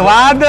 સ્વાદ,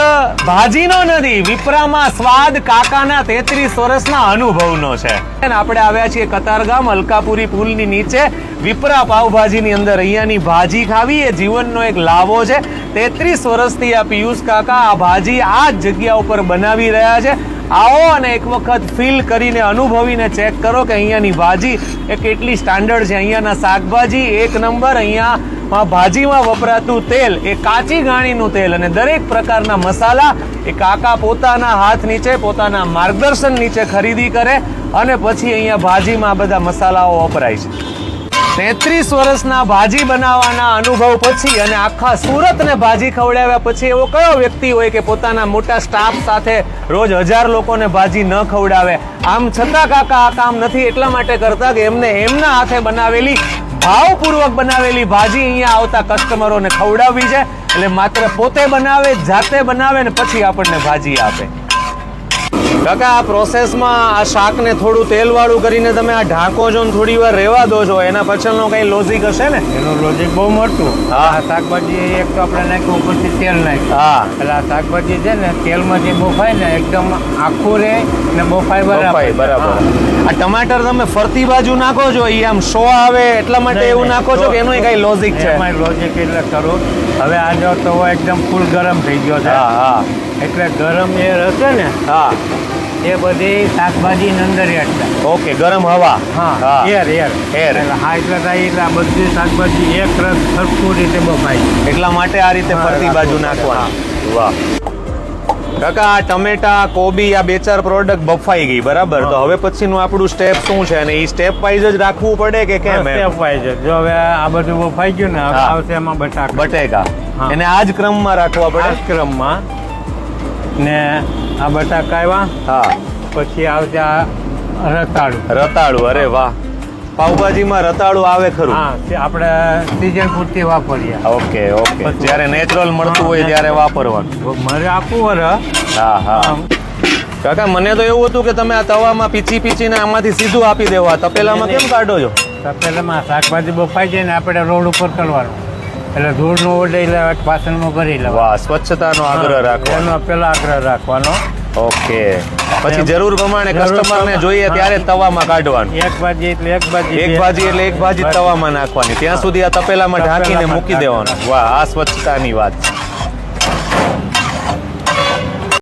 ભાજીનો નથી, વિપરામાં સ્વાદ કાકાના તેત્રીસ વર્ષના અનુભવનો છે. આપણે આવ્યા છીએ કતારગામ, અલકાપુરી પુલની નીચે. વિપરા પાવભાજીની અંદર અહીંયાની ભાજી ખાવી, એ જીવનનો એક લાવો છે. તેત્રીસ વર્ષથી આ પિયુષ કાકા આ ભાજી આ જ જગ્યા ઉપર બનાવી રહ્યા છે. આવો અને એક વખત ફીલ કરીને અનુભવીને ચેક કરો કે અહીંયાની ભાજી એ કેટલી સ્ટાન્ડર્ડ છે. અહીંયાના શાકભાજી એક નંબર, અહીંયા માં ભાજીમાં વપરાતું તેલ, એ કાચી ઘાણીનું તેલ અને દરેક પ્રકારના મસાલા, એ કાકા પોતાના હાથ નીચે, પોતાના માર્ગદર્શન નીચે ખરીદી કરે અને પછી અહીંયા ભાજીમાં બધા મસાલાઓ વપરાય છે. તેત્રીસ વર્ષના ભાજી બનાવવાના અનુભવ પછી અને આખા સુરતને ભાજી ખવડાવ્યા પછી એવો કયો વ્યક્તિ હોય કે પોતાના મોટા સ્ટાફ સાથે રોજ હજાર લોકોને ભાજી ન ખવડાવે? આમ છતાં કાકા આ કામ નથી એટલા માટે કરતા કે એમને એમના હાથે બનાવેલી ભાવપૂર્વક બનાવેલી ભાજી અહીંયા આવતા કસ્ટમરોને ખવડાવવી છે. એટલે માત્ર પોતે બનાવે, જાતે બનાવે ને પછી આપણને ભાજી આપે. કાકા આ પ્રોસેસમાં આ શાકને થોડું તેલવાળું કરીને તમે આ ઢાંકો છો ને થોડી વાર રહેવા દો છો એના પાછળનો કઈ લોજિક હશે ને? એનું લોજિક બહુ મોટું. હા. શાકભાજી એક તો આપણે નાખ્યું ઉપરથી તેલ નાખ્યું. હા. એટલે આ શાકભાજી છે ને તેલમાં જે બફાય ને એકદમ આખું રહે ને બફાય બરાબર. બરાબર. આ ટમાટર તમે ફરતી બાજુ નાખો છો એ આમ શો આવે એટલા માટે એવું નાખો છો કે એનું કઈ લોજિક છે? લોજિક એટલે કરું હવે આ જો તો એકદમ ફૂલ ગરમ થઈ ગયો છે. હા હા. એટલે ગરમ એર હશે ને હા. એ બધી શાકભાજી અંદર ઓકે ગરમ હવા. હા એર એર એર એટલે હા એટલે થાય એટલે આ બધી શાકભાજી એક રસ સરખું રીતે બફાય. એટલા માટે આ રીતે ફરતી બાજુ નાખવા નાખવાનું વાહ. કાકા આ ટમેટા કોબી આ બે ચાર પ્રોડક્ટ બફાઈ ગઈ બરાબર? તો. હવે પછીનું આપણું સ્ટેપ શું છે? અને એ સ્ટેપ વાઇઝ જ રાખવું પડે કે કેમ? સ્ટેપ વાઇઝ જો. હવે આ બધું બફાઈ ગયું ને. આવશે એમાં બટાકા. બટેકા. એને આ જ ક્રમમાં રાખવા પડે? ક્રમમાં. ને આ બટાકા આવ્યા. હા. પછી આવશે આ રતાળું. રતાળું અરે વાહ. પાઉભાજીમાં રતાળું આવે ખરું. હા તે આપણે સીઝન પૂરતી વાપરીએ. Okay okay. જ્યારે નેચરલ મળતું હોય ત્યારે વાપરવાનું. મારે આપવું વર હા હા. કાકા મને તો એવું હતું કે તમે આ તવામાં પીચી પીચીને આમાંથી સીધું આપી દેવા. તપેલામાં કેમ કાઢો છો? તપેલામાં શાકભાજી બફાઈ જાય ને આપણે રોડ ઉપર કરવાનું. એટલે ધૂળનું ઓડે લેવા પાછળમાં ભરી લેવા વાહ સ્વચ્છતાનો આગ્રહ રાખવાનો. એનો પેલા આગ્રહ રાખવાનો. ઓકે. પછી જરૂર પ્રમાણે કસ્ટમર કસ્ટમરને જોઈએ ત્યારે તવામાં કાઢવાનું. એક ભાજી એટલે એક ભાજી એક ભાજી એટલે એક ભાજી તવામાં નાખવાની. ત્યાં સુધી આ તપેલામાં ઢાંકીને મૂકી દેવાનું. વાહ આ સ્વચ્છતાની વાત છે.